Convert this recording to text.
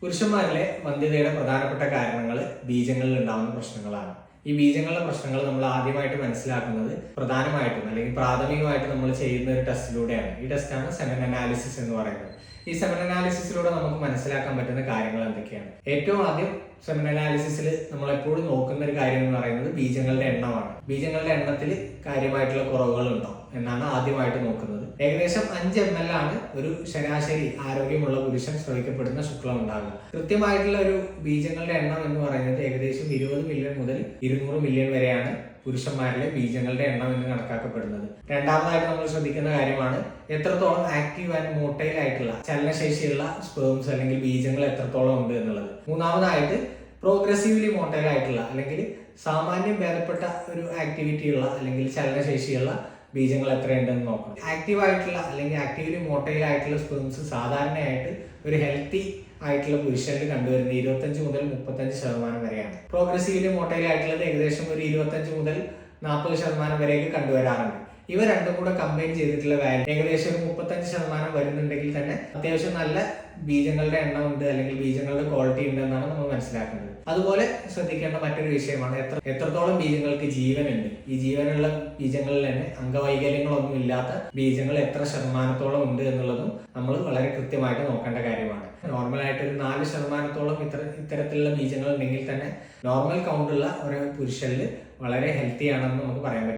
പുരുഷന്മാരിലെ വന്ധ്യതയുടെ പ്രധാനപ്പെട്ട കാരണങ്ങൾ ബീജങ്ങളിൽ ഉണ്ടാകുന്ന പ്രശ്നങ്ങളാണ്. ഈ ബീജങ്ങളുടെ പ്രശ്നങ്ങൾ നമ്മൾ ആദ്യമായിട്ട് മനസ്സിലാക്കുന്നത് പ്രധാനമായിട്ടും അല്ലെങ്കിൽ പ്രാഥമികമായിട്ട് നമ്മൾ ചെയ്യുന്ന ഒരു ടെസ്റ്റിലൂടെയാണ്. ഈ ടെസ്റ്റാണ് സെമൻ അനാലിസിസ് എന്ന് പറയുന്നത്. ഈ സെമൻ അനാലിസിസിലൂടെ നമുക്ക് മനസ്സിലാക്കാൻ പറ്റുന്ന കാര്യങ്ങൾ എന്തൊക്കെയാണ്? ഏറ്റവും ആദ്യം സെമൻ അനാലിസിസിൽ നമ്മൾ എപ്പോഴും നോക്കുന്ന ഒരു കാര്യം എന്ന് പറയുന്നത് ബീജങ്ങളുടെ എണ്ണമാണ്. ബീജങ്ങളുടെ എണ്ണത്തിൽ കാര്യമായിട്ടുള്ള കുറവുകൾ ഉണ്ടോ എന്നാണ് ആദ്യമായിട്ട് നോക്കുന്നത്. ഏകദേശം അഞ്ച് എം എൽ ആണ് ഒരു ശരാശരി ആരോഗ്യമുള്ള പുരുഷൻ ശ്രവിക്കപ്പെടുന്ന ശുക്ലം ഉണ്ടാകുക. കൃത്യമായിട്ടുള്ള ഒരു ബീജങ്ങളുടെ എണ്ണം എന്ന് പറയുന്നത് ഏകദേശം ഇരുപത് മില്യൺ മുതൽ ഇരുന്നൂറ് മില്യൺ വരെയാണ് പുരുഷന്മാരിലെ ബീജങ്ങളുടെ എണ്ണം എന്ന് കണക്കാക്കപ്പെടുന്നത്. രണ്ടാമതായിട്ട് നമ്മൾ ശ്രദ്ധിക്കുന്ന കാര്യമാണ് എത്രത്തോളം ആക്റ്റീവ് ആൻഡ് മോട്ടൈൽ ആയിട്ടുള്ള ചലനശേഷിയുള്ള സ്പേംസ് അല്ലെങ്കിൽ ബീജങ്ങൾ എത്രത്തോളം ഉണ്ട് എന്നുള്ളത്. മൂന്നാമതായിട്ട് പ്രോഗ്രസീവ്ലി മോട്ടൈൽ ആയിട്ടുള്ള അല്ലെങ്കിൽ സാമാന്യം ഭേദപ്പെട്ട ഒരു ആക്ടിവിറ്റിയുള്ള അല്ലെങ്കിൽ ചലനശേഷിയുള്ള ബീജങ്ങൾ എത്രയുണ്ടെന്ന് നോക്കണം. ആക്റ്റീവ് ആയിട്ടുള്ള അല്ലെങ്കിൽ ആക്റ്റീവ്ലി മോട്ടൈൽ ആയിട്ടുള്ള സ്പെംസ് സാധാരണയായിട്ട് ഒരു ഹെൽത്തി ആയിട്ടുള്ള പുരുഷനിൽ കണ്ടുവരുന്നത് ഇരുപത്തഞ്ച് മുതൽ മുപ്പത്തഞ്ച് ശതമാനം വരെയാണ്. പ്രോഗ്രസീവ്ലി മോട്ടൈൽ ആയിട്ടുള്ളത് ഏകദേശം ഒരു ഇരുപത്തഞ്ച് മുതൽ നാൽപ്പത് ശതമാനം വരെയൊക്കെ കണ്ടുവരാറുണ്ട്. ഇവ രണ്ടും കൂടെ കമ്പൈൻ ചെയ്തിട്ടുള്ള വാല്യൂ ഏകദേശം ഒരു മുപ്പത്തഞ്ച് ശതമാനം വരുന്നുണ്ടെങ്കിൽ തന്നെ അത്യാവശ്യം നല്ല ബീജങ്ങളുടെ എണ്ണം ഉണ്ട് അല്ലെങ്കിൽ ബീജങ്ങളുടെ ക്വാളിറ്റി ഉണ്ട് എന്നാണ് നമ്മൾ മനസ്സിലാക്കുന്നത്. അതുപോലെ ശ്രദ്ധിക്കേണ്ട മറ്റൊരു വിഷയമാണ് എത്ര എത്രത്തോളം ബീജങ്ങൾക്ക് ജീവനുണ്ട്. ഈ ജീവനുള്ള ബീജങ്ങളിൽ തന്നെ അംഗവൈകല്യങ്ങളൊന്നും ഇല്ലാത്ത ബീജങ്ങൾ എത്ര ശതമാനത്തോളം ഉണ്ട് എന്നുള്ളതും നമ്മൾ വളരെ കൃത്യമായിട്ട് നോക്കേണ്ട കാര്യമാണ്. നോർമൽ ആയിട്ട് ഒരു നാല് ശതമാനത്തോളം ഇത്ര ഇത്തരത്തിലുള്ള ബീജങ്ങൾ ഉണ്ടെങ്കിൽ തന്നെ നോർമൽ കൗണ്ടുള്ള ഒരു പുരുഷനിൽ വളരെ ഹെൽത്തി ആണെന്ന് നമുക്ക് പറയാൻ പറ്റും.